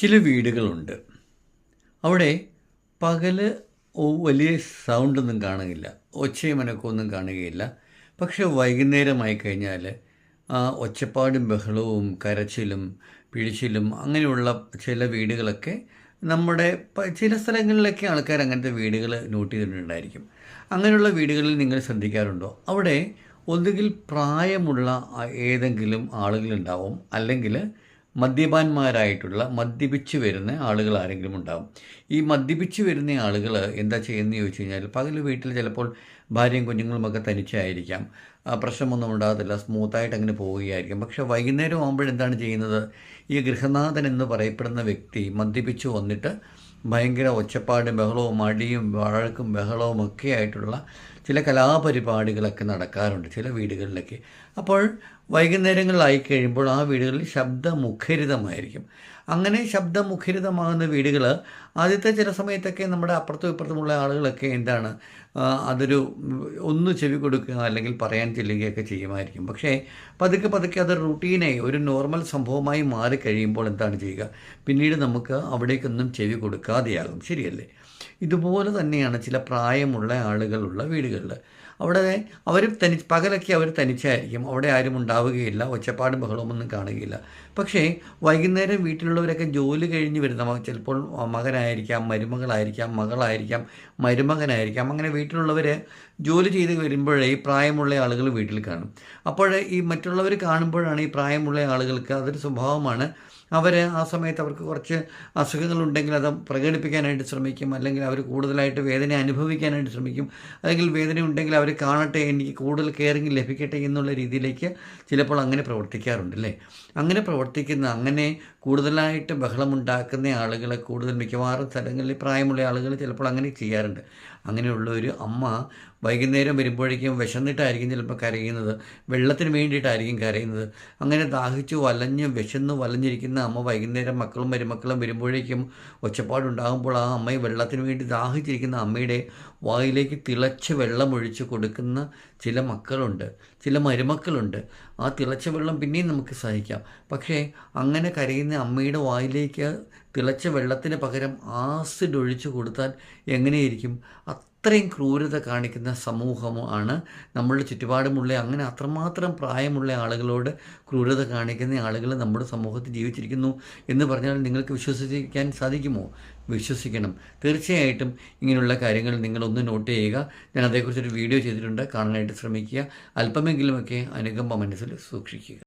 ചില വീടുകളുണ്ട്. അവിടെ പകൽ വലിയ സൗണ്ടൊന്നും കാണുകയില്ല. ഒച്ചയും അനക്കമൊന്നും കാണുകയില്ല. പക്ഷെ വൈകുന്നേരമായി കഴിഞ്ഞാൽ ഒച്ചപ്പാടും ബഹളവും കരച്ചിലും പിഴിച്ചിലും അങ്ങനെയുള്ള ചില വീടുകളൊക്കെ നമ്മുടെ ചില സ്ഥലങ്ങളിലൊക്കെ ആൾക്കാർ അങ്ങനത്തെ വീടുകൾ നോട്ട് ചെയ്തിട്ടുണ്ടായിരിക്കും. അങ്ങനെയുള്ള വീടുകളിൽ നിങ്ങൾ ശ്രദ്ധിക്കാറുണ്ടോ? അവിടെ ഒന്നുകിൽ പ്രായമുള്ള ഏതെങ്കിലും ആളുകളുണ്ടാവും. അല്ലെങ്കിൽ മദ്യപാന്മാരായിട്ടുള്ള മദ്യപിച്ച് വരുന്ന ആളുകൾ ആരെങ്കിലും ഉണ്ടാകും ഈ മദ്യപിച്ച് വരുന്ന ആളുകൾ എന്താ ചെയ്യുന്നത് ചോദിച്ചു കഴിഞ്ഞാൽ പകൽ വീട്ടിൽ ചിലപ്പോൾ ഭാര്യയും കുഞ്ഞുങ്ങളുമൊക്കെ തനിച്ചായിരിക്കാം. പ്രശ്നമൊന്നും ഉണ്ടാകത്തില്ല സ്മൂത്തായിട്ട് അങ്ങനെ പോവുകയായിരിക്കും. പക്ഷേ വൈകുന്നേരം ആകുമ്പോഴെന്താണ് ചെയ്യുന്നത്? ഈ ഗൃഹനാഥൻ എന്ന് പറയപ്പെടുന്ന വ്യക്തി മദ്യപിച്ച് വന്നിട്ട് ഭയങ്കര ഒച്ചപ്പാടും ബഹളവും മടിയും വഴക്കും ബഹളവും ഒക്കെ ആയിട്ടുള്ള ചില കലാപരിപാടികളൊക്കെ നടക്കാറുണ്ട് ചില വീടുകളിലൊക്കെ. അപ്പോൾ വൈകുന്നേരങ്ങളിലായി കഴിയുമ്പോൾ ആ വീടുകളിൽ ശബ്ദമുഖരിതമായിരിക്കും. അങ്ങനെ ശബ്ദമുഖരിതമാകുന്ന വീടുകൾ ആദ്യത്തെ ചില സമയത്തൊക്കെ നമ്മുടെ അപ്പുറത്തും ഇപ്പുറത്തുമുള്ള ആളുകളൊക്കെ എന്താണ് അതൊരു ഒന്ന് ചെവി കൊടുക്കുക അല്ലെങ്കിൽ പറയാൻ ചെല്ലുകയൊക്കെ ചെയ്യുമായിരിക്കും. പക്ഷേ പതുക്കെ പതുക്കെ അത് റുട്ടീനായി ഒരു നോർമൽ സംഭവമായി മാറിക്കഴിയുമ്പോൾ എന്താണ് ചെയ്യുക? പിന്നീട് നമുക്ക് അവിടേക്കൊന്നും ചെവി കൊടുക്കാതെയാകും. ശരിയല്ലേ? ഇതുപോലെ തന്നെയാണ് ചില പ്രായമുള്ള ആളുകളുള്ള വീടുകളിൽ അവിടെ അവർ തനി പകലൊക്കെ അവർ തനിച്ചായിരിക്കും. അവിടെ ആരും ഉണ്ടാവുകയില്ല. ഒച്ചപ്പാടും ബഹളമൊന്നും കാണുകയില്ല. പക്ഷേ വൈകുന്നേരം വീട്ടിലുള്ളവരൊക്കെ ജോലി കഴിഞ്ഞ് വരുന്ന ചിലപ്പോൾ മകനായിരിക്കാം മരുമകളായിരിക്കാം മകളായിരിക്കാം മരുമകനായിരിക്കാം. അങ്ങനെ വീട്ടിലുള്ളവർ ജോലി ചെയ്ത് വരുമ്പോഴേ ഈ പ്രായമുള്ള ആളുകൾ വീട്ടിൽ കാണും. അപ്പോൾ ഈ മറ്റുള്ളവർ കാണുമ്പോഴാണ് ഈ പ്രായമുള്ള ആളുകൾക്ക് അതൊരു സ്വഭാവമാണ് അവർ ആ സമയത്ത് അവർക്ക് കുറച്ച് അസുഖങ്ങളുണ്ടെങ്കിൽ അത് പ്രകടിപ്പിക്കാനായിട്ട് ശ്രമിക്കും. അല്ലെങ്കിൽ അവർ കൂടുതലായിട്ട് വേദന അനുഭവിക്കാനായിട്ട് ശ്രമിക്കും. അല്ലെങ്കിൽ വേദന ഉണ്ടെങ്കിൽ അവർ കാണട്ടെ എനിക്ക് കൂടുതൽ കെയറിങ് ലഭിക്കട്ടെ എന്നുള്ള രീതിയിലേക്ക് ചിലപ്പോൾ അങ്ങനെ പ്രവർത്തിക്കാറുണ്ട് അല്ലേ? അങ്ങനെ പ്രവർത്തിക്കുന്ന അങ്ങനെ കൂടുതലായിട്ട് ബഹളമുണ്ടാക്കുന്ന ആളുകളെ കൂടുതൽ മിക്കവാറും സ്ഥലങ്ങളിൽ പ്രായമുള്ള ആളുകൾ ചിലപ്പോൾ അങ്ങനെ ചെയ്യാറുണ്ട്. അങ്ങനെയുള്ള ഒരു അമ്മ വൈകുന്നേരം വരുമ്പോഴേക്കും വിശന്നിട്ടായിരിക്കും ചിലപ്പോൾ കരയുന്നത്. വെള്ളത്തിന് വേണ്ടിയിട്ടായിരിക്കും കരയുന്നത്. അങ്ങനെ ദാഹിച്ചു വലഞ്ഞ് വിശന്ന് വലഞ്ഞിരിക്കുന്ന അമ്മ വൈകുന്നേരം മക്കളും മരുമക്കളും വരുമ്പോഴേക്കും ഒച്ചപ്പാടുണ്ടാകുമ്പോൾ ആ അമ്മയെ വെള്ളത്തിന് വേണ്ടി ദാഹിച്ചിരിക്കുന്ന അമ്മയുടെ വായിലേക്ക് തിളച്ച വെള്ളമൊഴിച്ച് കൊടുക്കുന്ന ചില മക്കളുണ്ട്. ചില മരുമക്കളുണ്ട്. ആ തിളച്ച വെള്ളം പിന്നെയും നമുക്ക് സഹിക്കാം. പക്ഷേ അങ്ങനെ കരയുന്ന അമ്മയുടെ വായിലേക്ക് തിളച്ച വെള്ളത്തിന് പകരം ആസിഡ് ഒഴിച്ചു കൊടുത്താൽ എങ്ങനെയിരിക്കും? അത്രയും ക്രൂരത കാണിക്കുന്ന സമൂഹമാണ് നമ്മളുടെ ചുറ്റുപാടുമുള്ള അങ്ങനെ അത്രമാത്രം പ്രായമുള്ള ആളുകളോട് ക്രൂരത കാണിക്കുന്ന ആളുകൾ നമ്മുടെ സമൂഹത്തിൽ ജീവിച്ചിരിക്കുന്നു എന്ന് പറഞ്ഞാൽ നിങ്ങൾക്ക് വിശ്വസിക്കാൻ സാധിക്കുമോ? വിശ്വസിക്കണം. തീർച്ചയായിട്ടും ഇങ്ങനെയുള്ള കാര്യങ്ങൾ നിങ്ങളൊന്ന് നോട്ട് ചെയ്യുക. ഞാൻ അതേക്കുറിച്ചൊരു വീഡിയോ ചെയ്തിട്ടുണ്ട്. കാണാനായിട്ട് ശ്രമിക്കുക. അല്പമെങ്കിലുമൊക്കെ അനുകമ്പ മനസ്സിൽ സൂക്ഷിക്കുക.